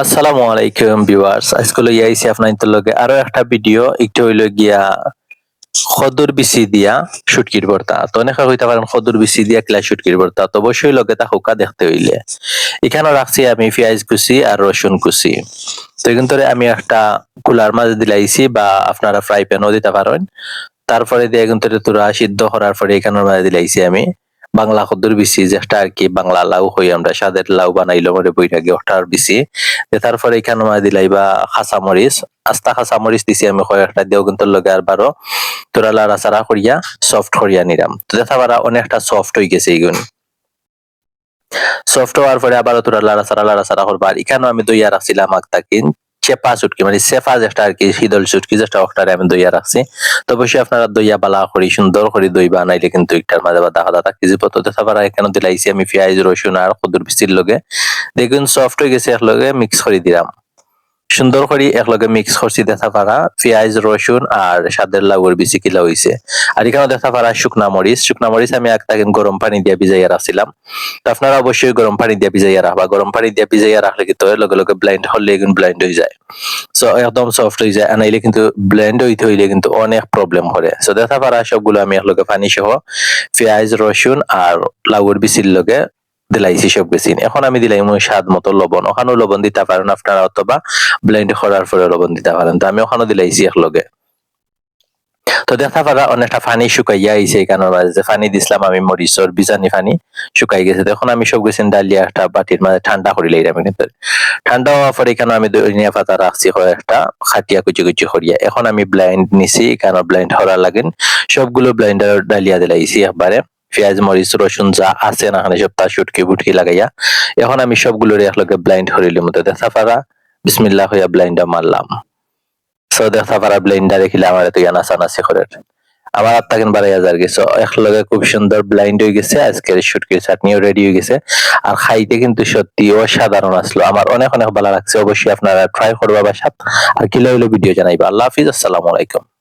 আসসালামু আলাইকুম ভিউয়ার্স। আজকে লই আইছি আপনাদের লগে আরও একটা ভিডিও। একটু হইল গিয়া খদর বিচি দিয়া শুটকির ভর্তা। তো অনেকে হইতে পারেন খদর বিচি দিয়া কিলা শুটকির ভর্তা। তো অবশ্যই লগে তা হুকা দেখতে হইলে। এখানে রাখছি আমি পেঁয়াজ কুচি আর রসুন কুচি। তো এখান থেকে আমি একটা কুলার মাঝে দিলাইছি বা আপনারা ফ্রাই প্যানও দিতে পারেন। তারপরে দিয়ে এখান থেকে তোরা সিদ্ধ করার পরে এখানের মাঝে দিলাইছি আমি। বাংলা খদ্দুর বিচি যেটা আর কি বাংলা লাউ হই আমরা, স্বাদের লাউ বানাইলো মরে বইটা গিয়ে ওটার দিয়ে তারপরে এখানে মাঝে দিলাই বা খাসা মরিচ, আস্তা খাসা মরিচ দিছি আমি কয়েকটা, দেও কিন্তু লগে আর বারো। তোরা লাড়া চাড়া করিয়া সফট করিয়া নিলাম তো দেখা পারা অনেকটা সফট হয়ে গেছে এইগুন। সফট হওয়ার পরে আবার তোরা লাড়া চাড়া, লাড়া করবা। আর এখানেও আমি দইয়া রাখছিলাম আকতাকিন চেপা চুটকি মানে সেফা যেটা আর কি, শীতল চুটকি যেটা ওটারে আমি দইয়া রাখছি। তো অবশ্যই আপনারা দইয়া বালা করি, সুন্দর করে দই বানাইলে কিন্তু একটার মাঝে বা দাদা দাদা কিছু দেখা পারা এখানে দিলাইছি আমি, পেঁয়াজ, রসুন আর কদুর বিচির লগে। দেখুন সফট হয়ে গেছে একলগে মিক্স করে দিলাম। সুন্দর করে একলগে মিক্স করছি দেখা পারা পেঁয়াজ রসুন আর সাদের লাউর বিচি কিলা হইছে আর এখানে দেখা পারা শুকনা মরিচ শুকনা মরিচ আমি একটা গরম পানি দিয়ে ভিজাইয়া রাখছিলাম তো আপনারা অবশ্যই গরম পানি দিয়ে ভিজাইয়া রাখবা গরম পানি দিয়ে ভিজাইয়া রাখলে কিন্তু লগে লগে ব্লাইন্ড হলে কিন্তু ব্লাইন্ড হয়ে যায়। সো একদম সফট হয়ে যায়। আনাইলে কিন্তু ব্লেন্ড হইতে হইলে কিন্তু অনেক প্রবলেম করে সো দেখা পারা সবগুলো আমি একলগে পানি সহ পেঁয়াজ রসুন আর লাউর বিচির লগে দিলাইছি সব বেসিন এখন আমি দিলাই মই স্বাদ মতো লবণ। ওখানেও লবণ দিতে পারেন আপনারা অথবা ব্লেন্ড করার পরে লবণ দিতে পারেন। তো আমি ওখানেও দিলাইছি একলগে। তো দেখা পারা অনেকটা পানি শুকাইয়া আইছে এখানের মাঝে পানি দিছিলাম আমি মরিচর বিজানি ফানি শুকাই গেছে। তখন আমি সব গেছেন ডালিয়া একটা বাটির মাঝে ঠান্ডা করি লাইলাম কিন্তু ঠান্ডা হওয়ার পরে এখানে আমি ধনিয়া পাতা রাখছি একটা খাটিয়া কুচি কুচি করিয়া এখন আমি ব্লাইন্ড নিছি এখানে ব্লাইন্ড হরা লাগেন। সবগুলো ব্লাইন্ডার ডালিয়া দিলাইছি একবারে পেঁয়াজ, মরিচ, রসুন যা আছে না সব তার শুটকি বুটকি লাগাইয়া এখন আমি সবগুলোর একলগে ব্লাইন্ড হরিলির মতো দেখা পারা, বিসমিল্লাহ হইয়া ব্লাইন্ডটা মারলাম। সো দেখা পারা ব্লাইন্ডার রেখিলে আমার এত সানাসি করে আমার আত্মা বাড়াই হাজার গেছে। একলগে খুব সুন্দর ব্লাইন্ড হয়ে গেছে, আজকের শুটকির চাটনিও রেডি হয়ে গেছে। আর খাইতে কিন্তু সত্যি অসাধারণ আসলো। আমার অনেক অনেক ভালো লাগছে। অবশ্যই আপনারা ট্রাই করবা বাসাত। আর কিলো হইল ভিডিও জানাইবা। আল্লাহ হাফিজ। আসসালামু আলাইকুম।